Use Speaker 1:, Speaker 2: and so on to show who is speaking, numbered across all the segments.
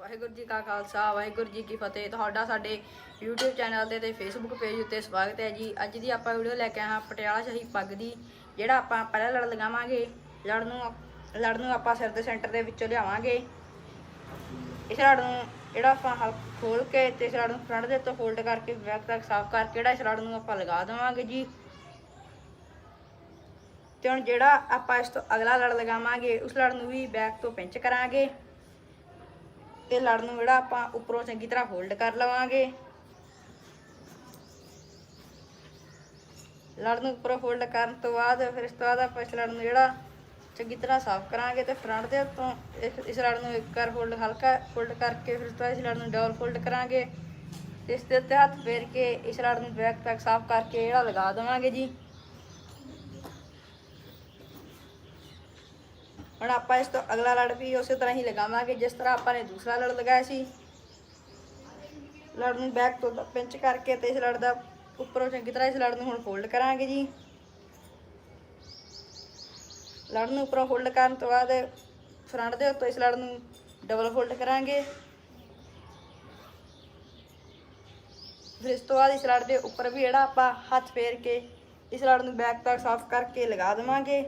Speaker 1: ਵਾਹਿਗੁਰੂ ਜੀ ਕਾ ਖਾਲਸਾ, ਵਾਹਿਗੁਰੂ ਜੀ ਕੀ ਫਤਿਹ। ਤੁਹਾਡਾ ਸਾਡੇ YouTube ਚੈਨਲ ਤੇ ਤੇ Facebook ਪੇਜ ਉੱਤੇ ਸਵਾਗਤ ਹੈ ਜੀ। ਅੱਜ ਦੀ ਆਪਾਂ ਵੀਡੀਓ ਲੈ ਕੇ ਆਏ ਹਾਂ ਪਟਿਆਲਾ ਸ਼ਾਹੀ ਪੱਗ ਦੀ, ਜਿਹੜਾ ਆਪਾਂ ਪਹਿਲਾਂ ਲੜ ਲਗਾਵਾਂਗੇ, ਲੜ ਨੂੰ ਲੜ ਨੂੰ ਆਪਾਂ ਸਿਰ ਦੇ ਸੈਂਟਰ ਦੇ ਵਿੱਚੋਂ ਲਿਆਵਾਂਗੇ। ਇਸ ਲੜ ਨੂੰ ਜਿਹੜਾ ਆਪਾਂ ਹਲ ਖੋਲ ਕੇ ਤੇ ਇਸ ਲੜ ਨੂੰ ਫਰੰਟ ਦੇ ਉੱਤੇ ਫੋਲਡ ਕਰਕੇ ਬੈਕ ਤੱਕ ਸਾਫ਼ ਕਰਕੇ ਜਿਹੜਾ ਇਸ ਲੜ ਨੂੰ ਆਪਾਂ ਲਗਾ ਦੇਵਾਂਗੇ ਜੀ। ਤੇ ਹੁਣ ਜਿਹੜਾ ਆਪਾਂ ਇਸ ਤੋਂ ਅਗਲਾ ਲੜ ਲਗਾਵਾਂਗੇ, ਉਸ ਲੜ ਨੂੰ ਵੀ ਬੈਕ ਤੋਂ ਪਿੰਚ ਕਰਾਂਗੇ। ਤੇ ਲੜ ਨੂੰ ਜਿਹੜਾ ਆਪਾਂ ਉੱਪਰੋਂ ਚੰਗੀ ਤਰ੍ਹਾਂ ਫੋਲਡ ਕਰ ਲਵਾਂਗੇ। ਲੜ ਨੂੰ ਉੱਪਰੋਂ ਫੋਲਡ ਕਰਨ ਤੋਂ ਬਾਅਦ ਫਿਰ ਇਸ ਤੋਂ ਬਾਅਦ ਆਪਾਂ ਇਸ ਲੜ ਨੂੰ ਜਿਹੜਾ ਚੰਗੀ ਤਰ੍ਹਾਂ ਸਾਫ਼ ਕਰਾਂਗੇ ਤੇ ਫਰੰਟ ਦੇ ਉੱਤੋਂ ਇਸ- ਲੜ ਨੂੰ ਇੱਕ ਵਾਰ ਫੋਲਡ ਹਲਕਾ ਫੋਲਡ ਕਰਕੇ ਫਿਰ ਇਸ ਤੋਂ ਬਾਅਦ ਇਸ ਲੜ ਨੂੰ ਡਬਲ ਫੋਲਡ ਕਰਾਂਗੇ। ਇਸ ਦੇ ਉੱਤੇ ਹੱਥ ਫੇਰ ਕੇ ਇਸ ਲੜ ਨੂੰ ਬੈਕ ਤੱਕ ਸਾਫ਼ ਕਰਕੇ ਜਿਹੜਾ ਲਗਾ ਦੇਵਾਂਗੇ ਜੀ। ਹੁਣ ਆਪਾਂ ਇਸ ਤੋਂ ਅਗਲਾ ਲੜ ਵੀ ਉਸੇ ਤਰ੍ਹਾਂ ਹੀ ਲਗਾਵਾਂਗੇ, ਜਿਸ ਤਰ੍ਹਾਂ ਆਪਾਂ ਨੇ ਦੂਸਰਾ ਲੜ ਲਗਾਇਆ ਸੀ। ਲੜ ਨੂੰ ਬੈਕ ਤੋਂ ਪਿੰਚ ਕਰਕੇ ਤੇ ਇਸ ਲੜ ਦਾ ਉੱਪਰੋਂ ਚੰਗੀ ਤਰ੍ਹਾਂ ਇਸ ਲੜ ਨੂੰ ਹੁਣ ਫੋਲਡ ਕਰਾਂਗੇ ਜੀ। ਲੜ ਨੂੰ ਉੱਪਰੋਂ ਫੋਲਡ ਕਰਨ ਤੋਂ ਬਾਅਦ ਫਰੰਟ ਦੇ ਉੱਤੋਂ ਇਸ ਲੜ ਨੂੰ ਡਬਲ ਫੋਲਡ ਕਰਾਂਗੇ। ਫਿਰ ਇਸ ਤੋਂ ਬਾਅਦ ਇਸ ਲੜ ਦੇ ਉੱਪਰ ਵੀ ਜਿਹੜਾ ਆਪਾਂ ਹੱਥ ਫੇਰ ਕੇ ਇਸ ਲੜ ਨੂੰ ਬੈਕ ਤੱਕ ਸਾਫ਼ ਕਰਕੇ ਲਗਾ ਦੇਵਾਂਗੇ।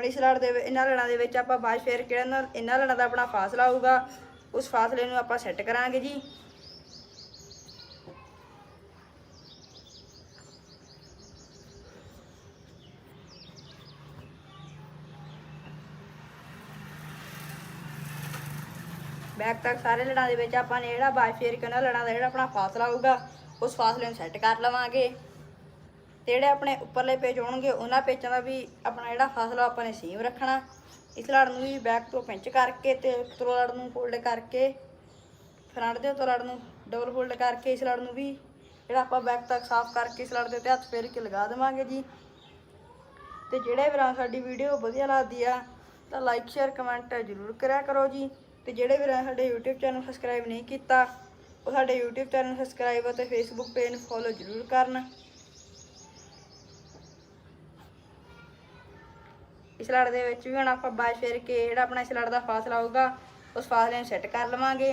Speaker 1: ਹੁਣ ਇਸ ਲੜ ਦੇ ਇਹਨਾਂ ਲੜਾਂ ਦੇ ਵਿੱਚ ਆਪਾਂ ਬਾਜ ਫੇਰ ਕੇ ਇਹਨਾਂ ਇਹਨਾਂ ਲੜਾਂ ਦਾ ਆਪਣਾ ਫਾਸਲਾ ਹੋਊਗਾ, ਉਸ ਫਾਸਲੇ ਨੂੰ ਆਪਾਂ ਸੈੱਟ ਕਰਾਂਗੇ ਜੀ। ਬੈਕ ਤੱਕ ਸਾਰੇ ਲੜਾਂ ਦੇ ਵਿੱਚ ਆਪਾਂ ਨੇ ਜਿਹੜਾ ਬਾਜ ਫੇਰ ਕੇ ਉਹਨਾਂ ਲੜਾਂ ਦਾ ਜਿਹੜਾ ਆਪਣਾ ਫਾਸਲਾ ਹੋਊਗਾ, ਉਸ ਫਾਸਲੇ ਨੂੰ ਸੈੱਟ ਕਰ ਲਵਾਂਗੇ। ਤੇ ਜਿਹੜੇ ਆਪਣੇ ਉੱਪਰਲੇ ਪੇਜ ਹੋਣਗੇ, ਉਹਨਾਂ ਪੇਜਾਂ ਦਾ ਵੀ ਆਪਣਾ ਜਿਹੜਾ ਫਾਸਲਾ ਆਪਾਂ ਨੇ ਸੇਮ ਰੱਖਣਾ। ਇਸ ਲੜ ਨੂੰ ਵੀ ਬੈਕ ਤੋਂ ਪਿੰਚ ਕਰਕੇ ਤੇ ਉੱਤਰੋਂ ਲੜ ਨੂੰ ਫੋਲਡ ਕਰਕੇ ਫਰੰਟ ਦੇ ਉੱਤੋਂ ਲੜ ਨੂੰ ਡਬਲ ਫੋਲਡ ਕਰਕੇ, ਇਸ ਲੜ ਨੂੰ ਵੀ ਜਿਹੜਾ ਆਪਾਂ ਬੈਕ ਤੱਕ ਸਾਫ਼ ਕਰਕੇ ਇਸ ਲੜ ਦੇ ਉੱਤੇ ਹੱਥ ਫੇਰ ਕੇ ਲਗਾ ਦੇਵਾਂਗੇ ਜੀ। ਤੇ ਜਿਹੜੇ ਵੀਰਾਂ ਸਾਡੀ ਵੀਡੀਓ ਵਧੀਆ ਲੱਗਦੀ ਆ, ਤਾਂ ਲਾਈਕ ਸ਼ੇਅਰ ਕਮੈਂਟ ਜ਼ਰੂਰ ਕਰਿਆ ਕਰੋ ਜੀ। ਤੇ ਜਿਹੜੇ ਵੀਰਾਂ ਸਾਡੇ YouTube ਚੈਨਲ ਸਬਸਕ੍ਰਾਈਬ ਨਹੀਂ ਕੀਤਾ, ਉਹ ਸਾਡੇ YouTube ਚੈਨਲ ਸਬਸਕ੍ਰਾਈਬ ਅਤੇ Facebook ਪੇਜ ਨੂੰ ਫੋਲੋ ਜ਼ਰੂਰ ਕਰਨ। ਇਸ ਲੜ ਦੇ ਵਿੱਚ ਵੀ ਹੁਣ ਆਪਾਂ ਬਾਜ ਫੇਰ ਕੇ ਜਿਹੜਾ ਆਪਣਾ ਇਸ ਲੜ ਦਾ ਫਾਸਲਾ ਹੋਊਗਾ, ਉਸ ਫਾਸਲੇ ਨੂੰ ਸੈੱਟ ਕਰ ਲਵਾਂਗੇ।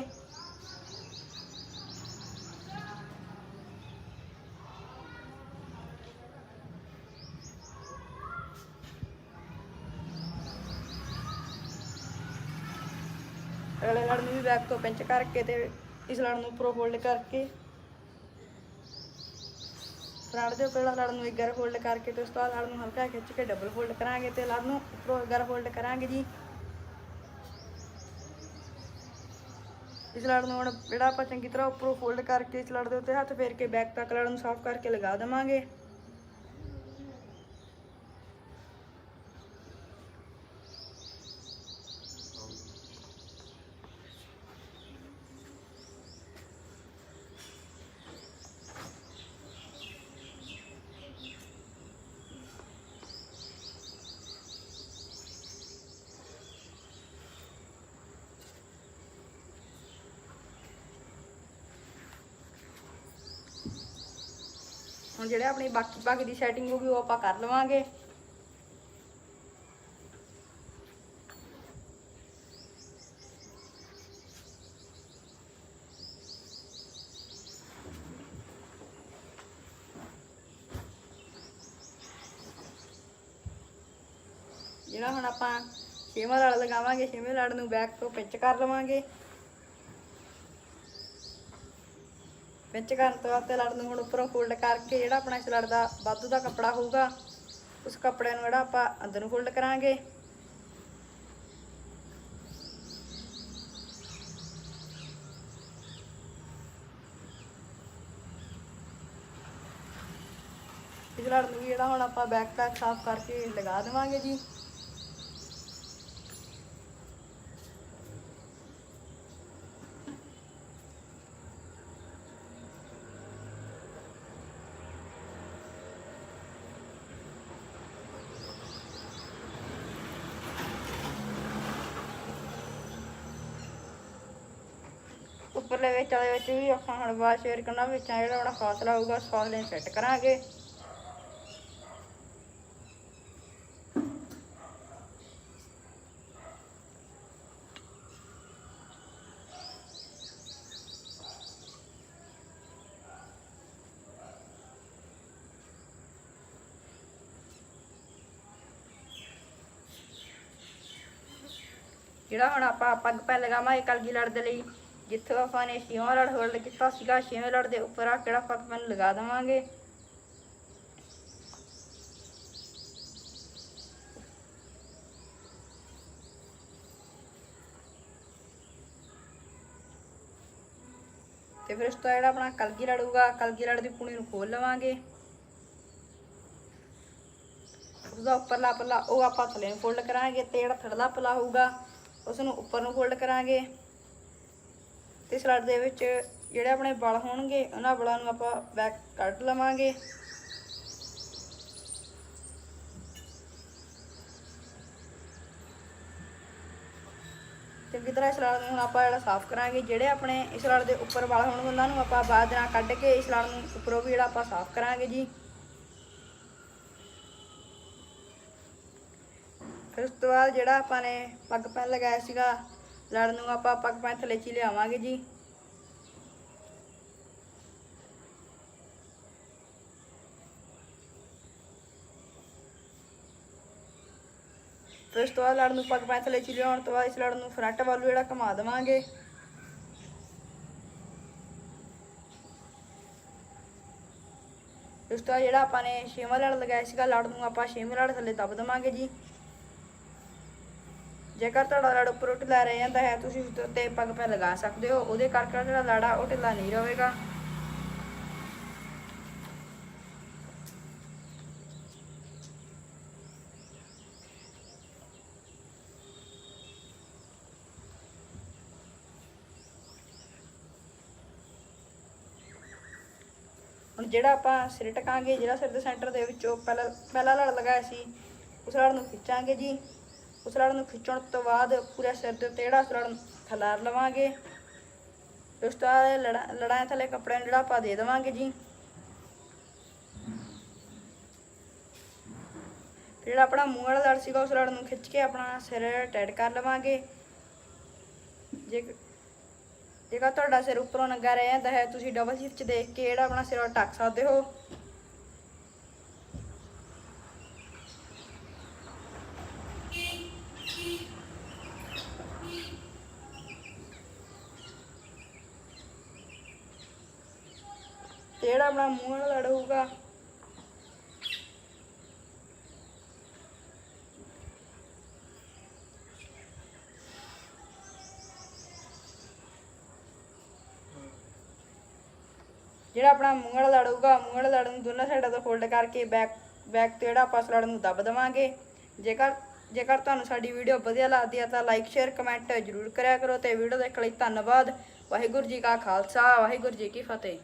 Speaker 1: ਅਗਲੇ ਲੜ ਨੂੰ ਵੀ ਬੈਕ ਤੋਂ ਪਿੰਚ ਕਰਕੇ ਤੇ ਇਸ ਲੜ ਨੂੰ ਉੱਪਰੋਂ ਫੋਲਡ ਕਰਕੇ ਫਰੰਟ ਦੇ ਪਹਿਲਾਂ ਲੜ ਨੂੰ ਇੱਕ ਵਾਰ ਫੋਲਡ ਕਰਕੇ ਤੇ ਉਸ ਤੋਂ ਬਾਅਦ ਲੜ ਨੂੰ ਹਲਕਾ ਖਿੱਚ ਕੇ ਡਬਲ ਫੋਲਡ ਕਰਾਂਗੇ ਤੇ ਲੜ ਨੂੰ ਉੱਪਰੋਂ ਗਰ ਫੋਲਡ ਕਰਾਂਗੇ ਜੀ। ਇਸ ਲੜ ਨੂੰ ਹੁਣ ਜਿਹੜਾ ਆਪਾਂ ਚੰਗੀ ਤਰ੍ਹਾਂ ਉੱਪਰੋਂ ਫੋਲਡ ਕਰਕੇ ਇਸ ਲੜ ਦੇ ਉੱਤੇ ਹੱਥ ਫੇਰ ਕੇ ਬੈਕ ਤੱਕ ਲੜ ਨੂੰ ਸਾਫ਼ ਕਰਕੇ ਲਗਾ ਦੇਵਾਂਗੇ। ਹੁਣ ਜਿਹੜੇ ਆਪਣੀ ਬਾਕੀ ਬਾਕੀ ਦੀ ਸੈਟਿੰਗ ਹੋਊਗੀ ਉਹ ਆਪਾਂ ਕਰ ਲਵਾਂਗੇ। ਜਿਹੜਾ ਹੁਣ ਆਪਾਂ ਛੇਵਾਂ ਲੜ ਲਗਾਵਾਂਗੇ, ਛੇਵੇਂ ਲੜ ਨੂੰ ਬੈਕ ਤੋਂ ਪਿੰਚ ਕਰ ਲਵਾਂਗੇ। ਪਿੰਚ ਕਰਨ ਤੋਂ ਬਾਅਦ ਤੇ ਲੜ ਨੂੰ ਹੁਣ ਉੱਪਰੋਂ ਫੋਲਡ ਕਰਕੇ ਜਿਹੜਾ ਆਪਣਾ ਇਸ ਦਾ ਵਾਧੂ ਦਾ ਕੱਪੜਾ ਹੋਊਗਾ, ਉਸ ਕੱਪੜੇ ਨੂੰ ਜਿਹੜਾ ਆਪਾਂ ਅੰਦਰ ਨੂੰ ਫੋਲਡ ਕਰਾਂਗੇ। ਇਸ ਲੜ ਨੂੰ ਜਿਹੜਾ ਹੁਣ ਆਪਾਂ ਬੈਕ ਪੈਕ ਸਾਫ਼ ਕਰਕੇ ਲਗਾ ਦੇਵਾਂਗੇ ਜੀ। ਉੱਪਰਲੇ ਵਿੱਚ, ਵਾਲੇ ਵਿੱਚ ਵੀ ਆਪਾਂ ਹੁਣ ਬਾਅਦ ਸ਼ੇਅਰ ਕਰਨਾ ਵਿੱਚਾਂ ਜਿਹੜਾ ਆਪਣਾ ਫਾਸਲਾ ਹੋਊਗਾ, ਉਸ ਫਾਸਲੇ ਨੂੰ ਸੈੱਟ ਕਰਾਂਗੇ। ਜਿਹੜਾ ਹੁਣ ਆਪਾਂ ਪੱਗ ਪੈ ਲਗਾਵਾਂਗੇ, ਕਲਗੀ ਲੜ ਦੇ ਲਈ। ਜਿੱਥੋਂ ਆਪਾਂ ਨੇ ਛੇਵਾਂ ਲੜ ਹੋਲਡ ਕੀਤਾ ਸੀਗਾ, ਛੇਵੇਂ ਲੜ ਦੇ ਉੱਪਰ ਆ ਕਿਹੜਾ ਪੱਗ ਪੈਨ ਲਗਾ ਦੇਵਾਂਗੇ? ਤੇ ਫਿਰ ਉਸ ਤੋਂ ਜਿਹੜਾ ਆਪਣਾ ਕਲਗੀ ਲੜੂਗਾ ਕਲਗੀ ਲੜ ਦੀ ਪੂਣੀ ਨੂੰ ਖੋਲ ਲਵਾਂਗੇ। ਉਸਦਾ ਉੱਪਰਲਾ ਪੱਲਾ ਉਹ ਆਪਾਂ ਥੱਲੇ ਨੂੰ ਫੋਲਡ ਕਰਾਂਗੇ ਤੇ ਜਿਹੜਾ ਥੜਲਾ ਪੱਲਾ ਹੋਊਗਾ ਉਸ ਨੂੰ ਉੱਪਰ ਨੂੰ ਫੋਲਡ ਕਰਾਂਗੇ। ਤੇ ਸਲੱਡ ਦੇ ਵਿੱਚ ਜਿਹੜੇ ਆਪਣੇ ਬਲ ਹੋਣਗੇ, ਉਹਨਾਂ ਬਲਾਂ ਨੂੰ ਆਪਾਂ ਬੈਕ ਕੱਢ ਲਵਾਂਗੇ। ਚੰਗੀ ਤਰ੍ਹਾਂ ਇਸ ਲੜ ਨੂੰ ਹੁਣ ਆਪਾਂ ਜਿਹੜਾ ਸਾਫ਼ ਕਰਾਂਗੇ, ਜਿਹੜੇ ਆਪਣੇ ਇਸ ਲੜ ਦੇ ਉੱਪਰ ਵਲ ਹੋਣਗੇ, ਉਹਨਾਂ ਨੂੰ ਆਪਾਂ ਬਾਅਦ ਨਾਲ ਕੱਢ ਕੇ ਇਸ ਲੜ ਨੂੰ ਉੱਪਰੋਂ ਵੀ ਜਿਹੜਾ ਆਪਾਂ ਸਾਫ਼ ਕਰਾਂਗੇ ਜੀ। ਫਿਰ ਉਸ ਤੋਂ ਬਾਅਦ ਜਿਹੜਾ ਆਪਾਂ ਨੇ ਪੱਗ ਪੈਨ ਲਗਾਇਆ ਸੀਗਾ ਲੜ ਨੂੰ ਆਪਾਂ ਪੱਗ ਪੈਨ ਥੱਲੇ ਚ ਲਿਆਵਾਂਗੇ ਜੀ। ਫਿਰ ਉਸ ਤੋਂ ਬਾਅਦ ਲੜ ਨੂੰ ਪੱਗ ਪੈਂ ਥੱਲੇ ਚ ਲਿਆਉਣ ਤੋਂ ਬਾਅਦ ਇਸ ਲੜ ਨੂੰ ਫਰੰਟ ਵੱਲ ਜਿਹੜਾ ਘੁਮਾ ਦੇਵਾਂਗੇ। ਉਸ ਤੋਂ ਬਾਅਦ ਜਿਹੜਾ ਆਪਾਂ ਨੇ ਛੇਵਾਂ ਲੜ ਲਗਾਇਆ ਸੀਗਾ ਲੜ ਨੂੰ ਆਪਾਂ ਛੇਵੇਂ ਲੜ ਥੱਲੇ ਦੱਬ ਦੇਵਾਂਗੇ ਜੀ। ਜੇਕਰ ਤੁਹਾਡਾ ਲੜ ਉੱਪਰ ਢਿੱਲਾ ਰਹਿ ਜਾਂਦਾ ਹੈ, ਤੁਸੀਂ ਉਸ ਉੱਤੇ ਪੱਗ ਪੈ ਲਗਾ ਸਕਦੇ ਹੋ। ਉਹਦੇ ਕਰਕੇ ਜਿਹੜਾ ਲੜ ਆ ਉਹ ਢਿੱਲਾ ਨਹੀਂ ਰਹੇਗਾ। ਹੁਣ ਜਿਹੜਾ ਆਪਾਂ ਸਿਰ ਟਕਾਂਗੇ, ਜਿਹੜਾ ਸਿਰ ਦੇ ਸੈਂਟਰ ਦੇ ਵਿੱਚੋਂ ਪਹਿਲਾ ਪਹਿਲਾ ਲੜ ਲਗਾਇਆ ਸੀ, ਉਸ ਲੜ ਨੂੰ ਖਿੱਚਾਂਗੇ ਜੀ। ਉਸ ਲੜ ਨੂੰ ਖਿੱਚਣ ਤੋਂ ਬਾਅਦ ਪੂਰੇ ਸਿਰ ਤੇ ਉੱਤੇ ਉਸ ਲੜ ਨੂੰ ਖਲਾਰ ਲਵਾਂਗੇ। ਉਸ ਤੋਂ ਬਾਅਦ ਲੜਾ ਲੜਾਂ ਥੱਲੇ ਕੱਪੜਿਆਂ ਨੂੰ ਜਿਹੜਾ ਆਪਾਂ ਦੇ ਦੇਵਾਂਗੇ ਜੀ। ਜਿਹੜਾ ਆਪਣਾ ਮੂੰਹ ਵਾਲਾ ਲੜ ਸੀਗਾ ਉਸ ਲੜ ਨੂੰ ਖਿੱਚ ਕੇ ਆਪਣਾ ਸਿਰ ਟੈਡ ਕਰ ਲਵਾਂਗੇ। ਜੇ ਜੇਕਰ ਤੁਹਾਡਾ ਸਿਰ ਉੱਪਰੋਂ ਨੰਗਾ ਰਹਿ ਜਾਂਦਾ ਹੈ, ਤੁਸੀਂ ਡਬਲ ਸ਼ਿਫਟ 'ਚ ਦੇਖ ਕੇ ਜਿਹੜਾ ਆਪਣਾ ਸਿਰ ਉਹ ਢੱਕ ਸਕਦੇ ਹੋ। ਜਿਹੜਾ ਆਪਣਾ ਮੂੰਹ ਵਾਲਾ ਲੜ ਜਿਹੜਾ ਆਪਣਾ ਮੂੰਹ ਵਾਲਾ ਲੜ ਹੋਊਗਾ ਮੂੰਹ ਵਾਲਾ ਲੜ ਨੂੰ ਦੋਨਾਂ ਸਾਈਡਾਂ ਤੋਂ ਫੋਲਡ ਕਰਕੇ ਬੈਕ ਬੈਕ ਤੇ ਜਿਹੜਾ ਆਪਾਂ ਉਸ ਲੜ ਨੂੰ ਦੱਬ ਦੇਵਾਂਗੇ। ਜੇਕਰ ਜੇਕਰ ਤੁਹਾਨੂੰ ਸਾਡੀ ਵੀਡੀਓ ਵਧੀਆ ਲੱਗਦੀ ਹੈ ਤਾਂ ਲਾਈਕ ਸ਼ੇਅਰ ਕਮੈਂਟ ਜ਼ਰੂਰ ਕਰਿਆ ਕਰੋ ਤੇ ਵੀਡੀਓ ਦੇਖਣ ਲਈ ਧੰਨਵਾਦ। ਵਾਹਿਗੁਰੂ ਜੀ ਕਾ ਖਾਲਸਾ, ਵਾਹਿਗੁਰੂ ਜੀ ਕੀ ਫਤਿਹ।